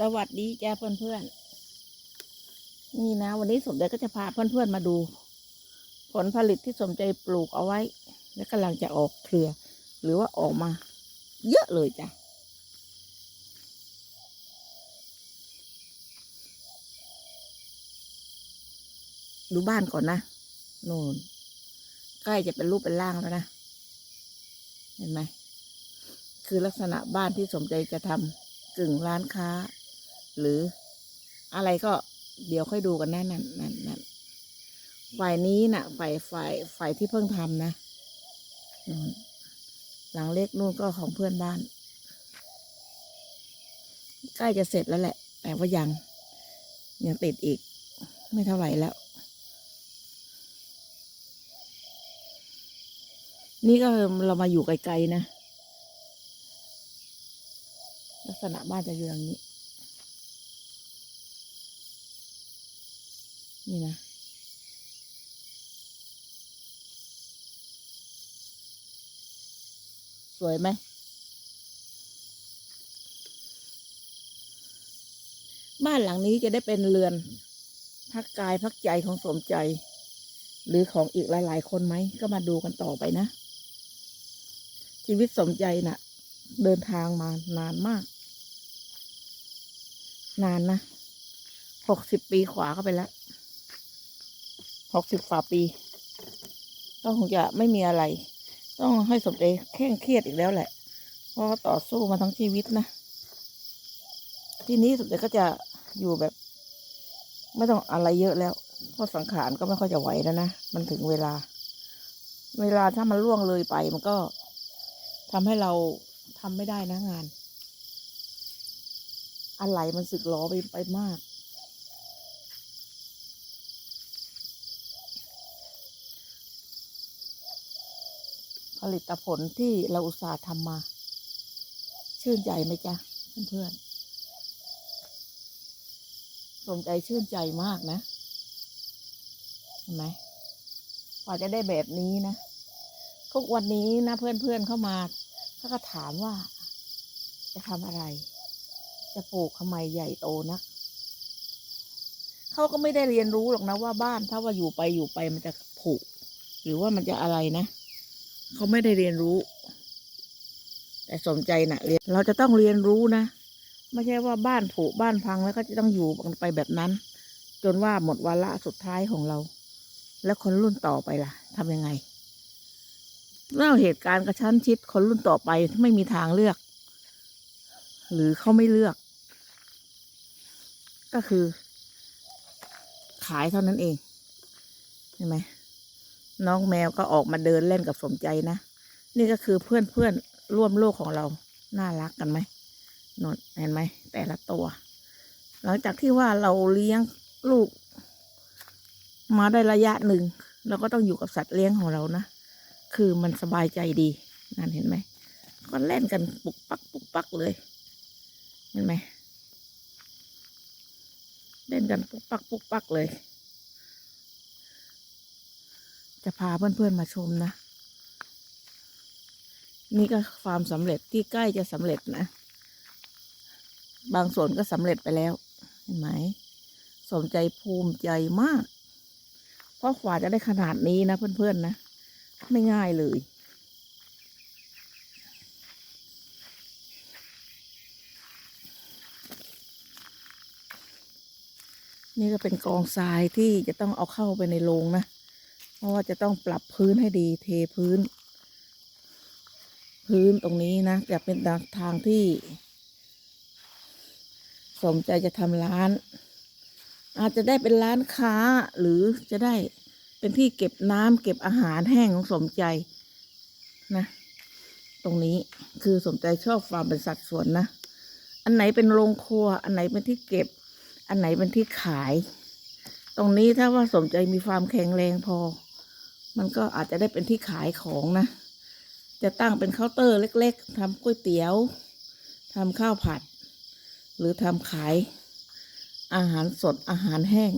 สวัสดีจ้าเพื่อนๆนี่นะ วันนี้สมใจก็จะพาเพื่อนๆมาดู ผลผลิตที่สมใจปลูกเอาไว้ และกำลังจะออกเครือ หรือว่าออกมา เยอะเลยจ้ะดูบ้านก่อนนะนู่นใกล้จะเป็นรูปเป็นร่างแล้วนะ เห็นไหม คือลักษณะบ้านที่สมใจจะทำกึ่งร้านค้า หรืออะไรก็เดี๋ยวค่อยดูกันนะนั่นนั่นนั่นฝ่ายนี้นะ่ะ ฝ่ายฝ่ายฝ่ายที่เพิ่งทำนะนู่นหลังเล็กนู่นก็ของเพื่อนบ้าน ใกล้จะเสร็จแล้วแหละ แต่ว่ายัง ยังติดอีก ไม่เท่าไหร่แล้ว นี่ก็เรามาอยู่ไกลๆนะ ลักษณะบ้านจะอยู่อย่างนี้ นี่นะสวยไหมบ้านหลังนี้จะได้เป็นเรือน พักกายพักใจของสมใจ หรือของอีกหลาย ๆ คนไหม ก็มาดูกันต่อไปนะ ชีวิตสมใจน่ะ เดินทางมานานมาก นานนะหกสิบปีขวาเข้าไปแล้ว หกสิบฝ่าปีก็คงจะไม่มีอะไร ต้องให้สมใจแข่งเครียดอีกแล้วแหละ เพราะต่อสู้มาทั้งชีวิตนะ ทีนี้สมใจก็จะอยู่แบบ ไม่ต้องอะไรเยอะแล้ว เพราะสังขารก็ไม่ค่อยจะไหวแล้วนะ มันถึงเวลา เวลาถ้ามันล่วงเลยไปมันก็ทำให้เราทำไม่ได้นะงาน อะไรมันสึกหรอไปไปมาก ผลิตผลที่เราอุตส่าห์ทำมา ชื่นใจไหมจ๊ะเพื่อนๆสมใจชื่นใจมากนะเห็นไหมกว่าจะได้แบบนี้นะ ทุกวันนี้นะเพื่อนๆเข้ามาเขาก็ถามว่า จะทำอะไร จะปลูกทำไมใหญ่โตนะเขาก็ไม่ได้เรียนรู้หรอกนะว่าบ้านถ้าว่าอยู่ไปอยู่ไปมันจะผุหรือว่ามันจะอะไรนะ เขาไม่ได้เรียนรู้ แต่สนใจนะเรียนเราจะต้องเรียนรู้นะ ไม่ใช่ว่าบ้านผุบ้านพังแล้วก็จะต้องอยู่ไปแบบนั้น จนว่าหมดวาระสุดท้ายของเรา แล้วคนรุ่นต่อไปล่ะทำยังไงเมื่อเหตุการณ์กระชั้นชิดคนรุ่นต่อไปไม่มีทางเลือก หรือเขาไม่เลือก ก็คือ ขายเท่านั้นเอง เห็นไหม น้องแมวก็ออกมาเดินเล่นกับสมใจนะ นี่ก็คือเพื่อนเพื่อนร่วมโลกของเรา น่ารักกันไหมนนเห็นไหม แต่ละตัว หลังจากที่ว่าเราเลี้ยงลูก มาได้ระยะหนึ่งเราก็ต้องอยู่กับสัตว์เลี้ยงของเรานะ คือมันสบายใจดี นั่นเห็นไหม ก็เล่นกันปุกปักปุกปักเลย เห็นไหม เล่นกันปุกปักปุกปักเลย จะพาเพื่อนๆมาชมนะ นี่ก็ความสำเร็จที่ใกล้จะสำเร็จนะ บางส่วนก็สำเร็จไปแล้ว เห็นไหม สมใจภูมิใจมาก เพราะขวาจะได้ขนาดนี้นะเพื่อนๆนะ ไม่ง่ายเลยนี่ก็เป็นกองทรายที่จะต้องเอาเข้าไปในโรงนะ ราะว่าจะต้องปรับพื้นให้ดีเทพื้น พื้นตรงนี้นะจะเป็นทางที่ สมใจจะทำร้าน อาจจะได้เป็นร้านค้าหรือจะได้เป็นที่เก็บน้ำเก็บอาหารแห้งของสมใจนะตรงนี้คือสมใจชอบฟามเป็นสัดส่วนนะ อันไหนเป็นโรงครัว อันไหนเป็นที่เก็บ อันไหนเป็นที่ขาย ตรงนี้ถ้าว่าสมใจมีความแข็งแรงพอ มันก็อาจจะได้เป็นที่ขายของนะ จะตั้งเป็นเคาน์เตอร์เล็ก ๆทำก๋วยเตี๋ยวทำข้าวผัด หรือทำขายอาหารสดอาหารแห้ง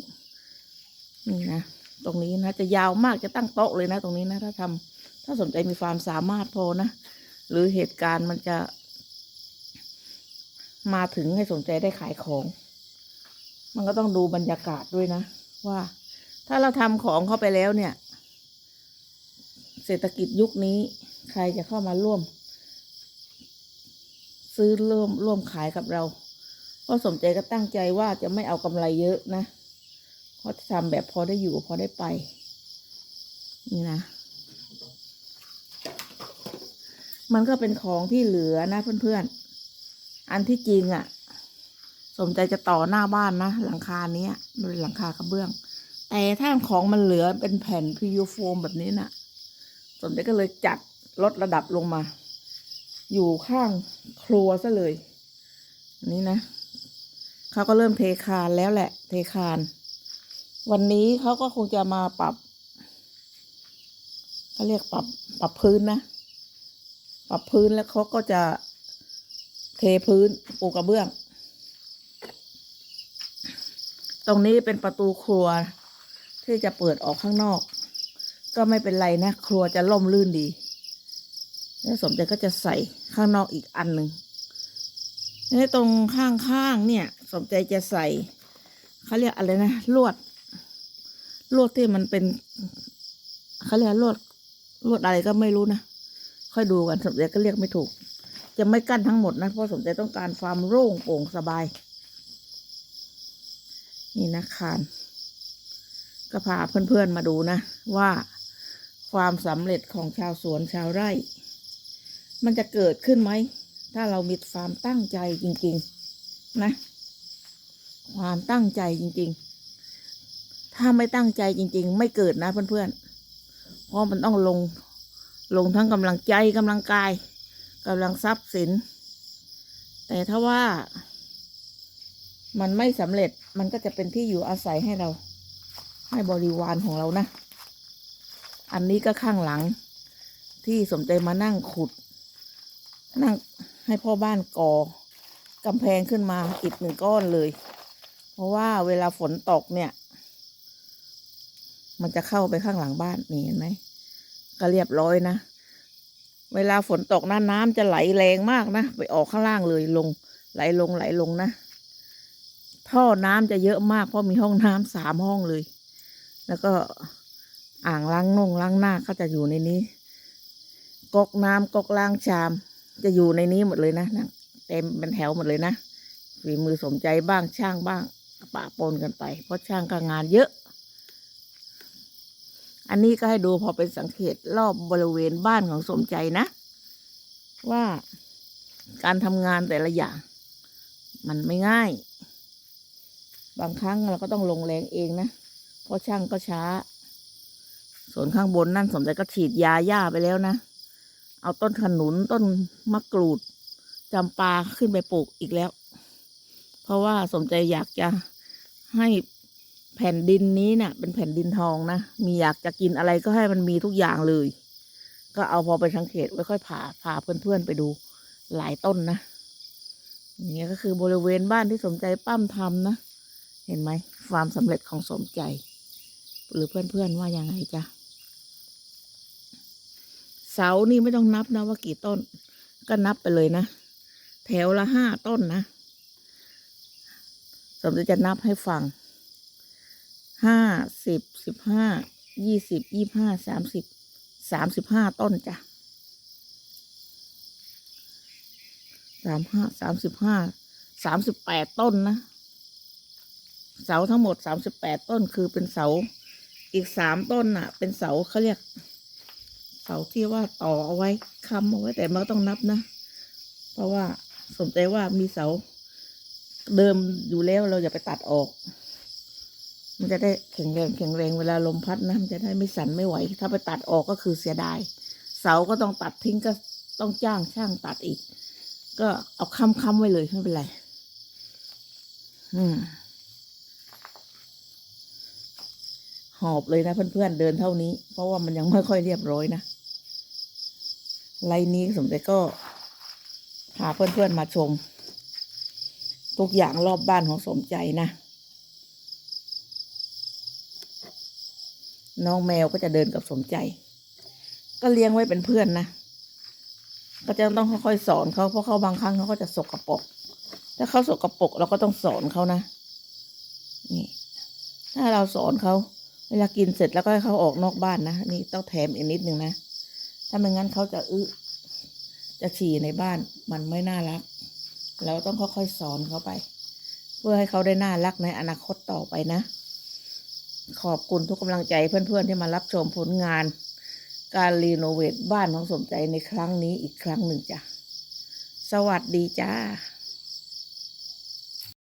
นี่นะ ตรงนี้นะ จะยาวมากจะตั้งโต๊ะเลยนะ ตรงนี้นะ ถ้าทำถ้าสนใจมีความสามารถพอนะ หรือเหตุการณ์มันจะ มาถึงให้สนใจได้ขายของ มันก็ต้องดูบรรยากาศด้วยนะ ว่า ถ้าเราทำของเข้าไปแล้วเนี่ย เศรษฐกิจยุคนี้ ใครจะเข้ามาร่วม ซื้อร่วมร่วมขายกับเราเพราะสมใจก็ตั้งใจว่าจะไม่เอากำไรเยอะนะเพราะทำแบบพอได้อยู่พอได้ไป นี่นะ มันก็เป็นของที่เหลือนะเพื่อนๆ อันที่จริงอะ่ะ สมใจจะต่อหน้าบ้านนะ หลังคาเนี้ยโดยหลังคากระเบื้อง แต่ถ้าของมันเหลือเป็นแผ่นพิวโฟมแบบนี้น่ะ สมใจก็เลยจัดลดระดับลงมา อยู่ข้างครัวซะเลยนนี้นะเขาก็เริ่มเทคานแล้วแหละ เทคาน วันนี้เขาก็คงจะมาปรับเขาเรียกปรับปรับพื้นนะ ปรับพื้นแล้วเขาก็จะเทพื้นปูกระเบื้อง ตรงนี้เป็นประตูครัวที่จะเปิดออกข้างนอก ก็ไม่เป็นไรนะ ครัวจะล่มลื่นดี แล้วสมใจก็จะใส่ข้างนอกอีกอันหนึ่งนี่ตรงข้างๆเนี่ย สมใจจะใส่เขาเรียกอะไรนะลวด ลวดที่มันเป็นเขาเรียกลวดลวดอะไรก็ไม่รู้นะค่อยดูกันสมใจก็เรียกไม่ถูก จะไม่กั้นทั้งหมดนะเพราะสมใจต้องการความโล่งโปร่งสบาย นี่นะคานก็พาเพื่อนๆมาดูนะว่า ความสำเร็จของชาวสวนชาวไร่ มันจะเกิดขึ้นไหม ถ้าเรามีความตั้งใจจริง ๆ นะ ความตั้งใจจริง ๆ ถ้าไม่ตั้งใจจริง ๆ ไม่เกิดนะเพื่อนๆ เพราะมันต้องลงลงทั้งกำลังใจกำลังกายกำลังทรัพย์สิน แต่ถ้าว่า มันไม่สำเร็จมันก็จะเป็นที่อยู่อาศัยให้เรา ให้บริวารของเรานะ อันนี้ก็ข้างหลัง ที่สมใจมานั่งขุด นั่งให้พ่อบ้านก่อกำแพงขึ้นมาอิดหนึ่งก้อนเลย เพราะว่าเวลาฝนตกเนี่ย มันจะเข้าไปข้างหลังบ้านนี่เห็นไหมก็เรียบร้อยนะ เวลาฝนตกนะน้ำจะไหลแรงมากนะ ไปออกข้างล่างเลยลง ไหลลงไหลลงนะ ท่อน้ำจะเยอะมากเพราะมีห้องน้ำสามห้องเลย แล้วก็ อ่างล้างนงล้างหน้าก็จะอยู่ในนี้ก๊อกน้ำก๊อกล้างชาม จะอยู่ในนี้หมดเลยนะนะเต็มเป็นแถวหมดเลยนะฝีมือสมใจบ้างช่างบ้างปะปนกันไป เพราะช่างก็งานเยอะ อันนี้ก็ให้ดูพอเป็นสังเกตรอบบริเวณบ้านของสมใจนะ ว่าการทำงานแต่ละอย่าง มันไม่ง่าย บางครั้งเราก็ต้องลงแรงเองนะ เพราะช่างก็ช้า ส่วนข้างบนนั่นสมใจก็ฉีดยาหญ้าไปแล้วนะ เอาต้นขนุนต้นมะกรูดจำปาขึ้นไปปลูกอีกแล้ว เพราะว่าสมใจอยากจะให้แผ่นดินนี้เนะ่ะ เป็นแผ่นดินทองนะ มีอยากจะกินอะไรก็ให้มันมีทุกอย่างเลย ก็เอาพอไปสังเกตไว้ค่อยพาพาเพื่อนๆไปดูหลายต้นนะอย่างเงี้ยก็คือบริเวณบ้านที่สมใจปั้มทำนะ เห็นไหมความสำเร็จของสมใจ หรือเพื่อนๆว่ายังไงจ๊ะเสานี่ไม่ต้องนับนะว่ากี่ต้น ก็นับไปเลยนะ แถวละห้าต้นนะสมจะนับให้ฟังห้าสิบสิบห้ายี่สิบยี่ห้าสามสิบสามสิบห้าต้นจ้ะสามห้าสามสิบห้าสามสิบแปดต้นนะ เสาทั้งหมดสามสิบแปดต้นคือเป็นเสา อีกสามต้นน่ะ เป็นเสาเขาเรียก เสาที่ว่าต่อเอาไว้ค้ำเอาไว้แต่มันต้องนับนะ เพราะว่าสมใจว่ามีเสา เดิมอยู่แล้วเราอย่าไปตัดออก มันจะได้แข็งแรงแข็งแรงเวลาลมพัดนะมันจะได้ไม่สั่นไม่ไหว ถ้าไปตัดออกก็คือเสียดายเสาก็ต้องตัดทิ้งก็ต้องจ้างช่างตัดอีก ก็เอาค้ำค้ำไว้เลยไม่เป็นไร อืม ห อบเลยนะเพื่อนๆเดินเท่านี้ เพราะว่ามันยังไม่ค่อยเรียบร้อยนะไลน์นี้สมเด็จก็พาเพื่อนๆมาชม ทุกอย่างรอบบ้านของสมใจนะ น้องแมวก็จะเดินกับสมใจ ก็เลี้ยงไว้เป็นเพื่อนนะ ก็จะต้องค่อยๆสอนเขาเพราะเขาบางครั้งเขาก็จะสกรปรกถ้าเขาสกรปรกเราก็ต้องสอนเขานะ นี่ ถ้าเราสอนเขา เวลากินเสร็จแล้วก็ให้เขาออกนอกบ้านนะนี่ต้องแถมอีกนิดนึงนะ ถ้าไม่งั้นเขาจะอึจะฉี่ในบ้านมันไม่น่ารัก เราต้องค่อยๆสอนเขาไป เพื่อให้เขาได้น่ารักในอนาคตต่อไปนะ ขอบคุณทุกกำลังใจเพื่อนๆที่มารับชมผลงาน การรีโนเวทบ้านของสมใจในครั้งนี้อีกครั้งหนึ่งจ้ะ สวัสดีจ้า